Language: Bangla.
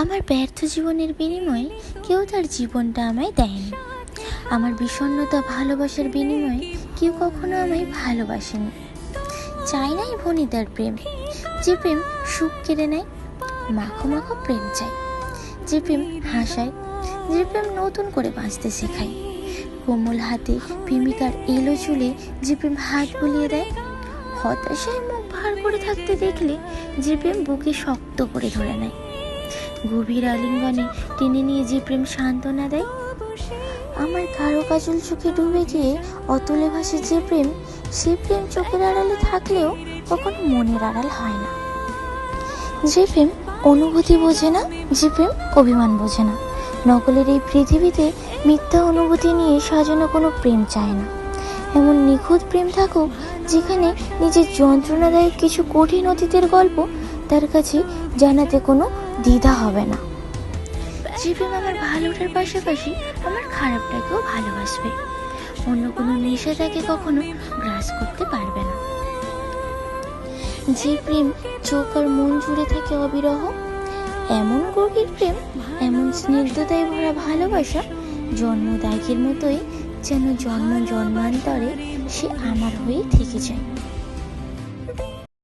আমার ব্যর্থ জীবনের বিনিময়ে কেউ তার জীবনটা আমায় দেয়নি। আমার বিষণ্ণতা, ভালোবাসার বিনিময়ে কেউ কখনো আমায় ভালোবাসেনি। চাই নাই ভনিতার প্রেম। যে প্রেম সুখ কেড়ে নেয়, মাখো মাখো প্রেম চাই যে প্রেম হাসায়, যে প্রেম নতুন করে বাঁচতে শেখায়। কোমল হাতে প্রেমিকার এলো চুলে যে প্রেম হাত বুলিয়ে দেয়, হতাশায় মুখ ভার করে থাকতে দেখলে যে প্রেম বুকে শক্ত করে ধরে নেয়। গভীর আলিঙ্গনে টেনে নিয়ে যে প্রেম সান্ত্বনা দেয়, আমার কারও কাজল চোখে ডুবে গিয়ে অতলে ভাসে যে প্রেম, সে প্রেম চোখের আড়ালে থাকলেও কখনো মনের আড়াল হয় না। যে প্রেম অনুভূতি বোঝে না, যে প্রেম অভিমান বোঝে না। নকলের এই পৃথিবীতে মিথ্যা অনুভূতি নিয়ে সাজানো কোনো প্রেম চায় না। এমন নিখুঁত প্রেম থাকুক যেখানে নিজের যন্ত্রণাদায়ক কিছু কঠিন অতীতের গল্প তার কাছে জানাতে কোনো দ্বিধা হবে না। প্রেম আমার ভালোটার পাশাপাশি আমার খারাপটাকেও ভালোবাসবে। অন্য কোনো নেশা তাকে কখনো গ্রাস করতে পারবে না। যে প্রেম চোখ আর মন জুড়ে থাকে অবিরহ, এমন গভীর প্রেম, এমন স্নিগ্ধতায় ভরা ভালোবাসা জন্মদায়কের মতোই যেন জন্ম জন্মান্তরে সে আমার হয়ে থেকে যায়।